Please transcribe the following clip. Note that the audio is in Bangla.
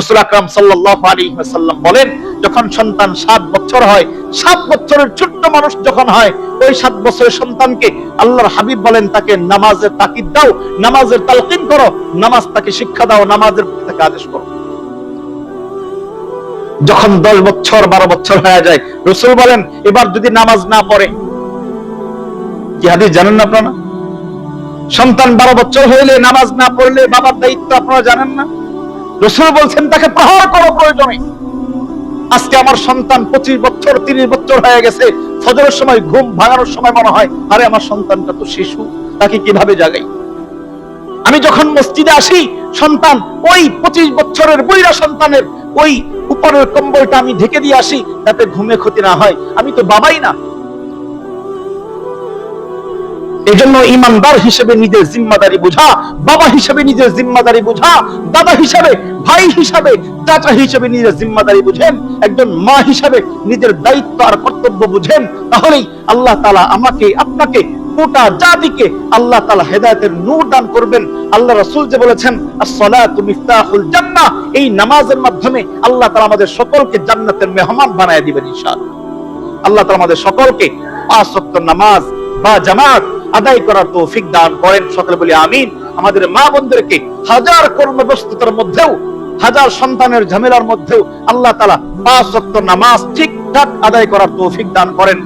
রসুল আকরাম সাল্লাহ আলী সাল্লাম বলেন, যখন সন্তান সাত বছর হয়, সাত বছরের ছোট্ট মানুষ যখন হয়, ওই সাত বছরের সন্তানকে আল্লাহর হাবিব বলেন, তাকে নামাজের তাকিদ দাও, নামাজের তালকিন করো, নামাজ তাকে শিক্ষা দাও, নামাজের তাকে আদেশ করো। যখন দশ বছর, বারো বছর হয়ে যায়, রসুল বলেন, এবার যদি নামাজ না পড়ে, কি জানেন না আপনারা? সন্তান বারো বছর হইলে, নামাজ না পড়লে বাবার দায়িত্ব আপনারা জানেন না? রসুল বলছেন, তাকে প্রহার করো, প্রয়োজনে। আজকে আমার সন্তান পঁচিশ বছর, তিরিশ বছর হয়ে গেছে। ফজরের সময় ঘুম ভাঙানোর সময় মনে হয়, আরে আমার সন্তানটা তো শিশু, তাকে কীভাবে জাগাই? আমি যখন মসজিদে আসি, সন্তান, ওই পঁচিশ বছরের বইরা সন্তানের, ওই উপরের কম্বলটা আমি ঢেকে দিয়ে আসি যাতে ঘুমে ক্ষতি না হয়। আমি তো বাবাই না। এজন্য ইমানদার হিসেবে নিজের জিম্মাদারি বোঝা, বাবা হিসেবে নিজের জিম্মাদারি বোঝা, দাদা হিসেবে, ভাই হিসাবে, চাচা হিসেবে নিজের জিম্মাদারি বুঝেন, একজন মা হিসাবে নিজের দায়িত্ব আর কর্তব্য বুঝেন, তাহলেই আল্লাহ তালা আমাকে, আপনাকে, গোটা জাতিকে আল্লাহ তালা হেদায়তের নূর দান করবেন। আল্লাহ রসুল যে বলেছেন মিফতাহুল এই নামাজের মাধ্যমে আল্লাহ তালা আমাদের সকলকে জান্নাতের মেহমান বানায় দিবেন ইনশাআল্লাহ। আল্লাহ তালা আমাদের সকলকে পাঁচ নামাজ বা জামাত আদায় করার তৌফিক দান করেন। সকলে বলি আমিন। আমাদের মা বোনদেরকে হাজার কর্মব্যস্ততার মধ্যেও, হাজার সন্তানের ঝামেলার মধ্যেও আল্লাহ তালা পাঁচ নামাজ ঠিকঠাক আদায় করার তৌফিক দান করেন।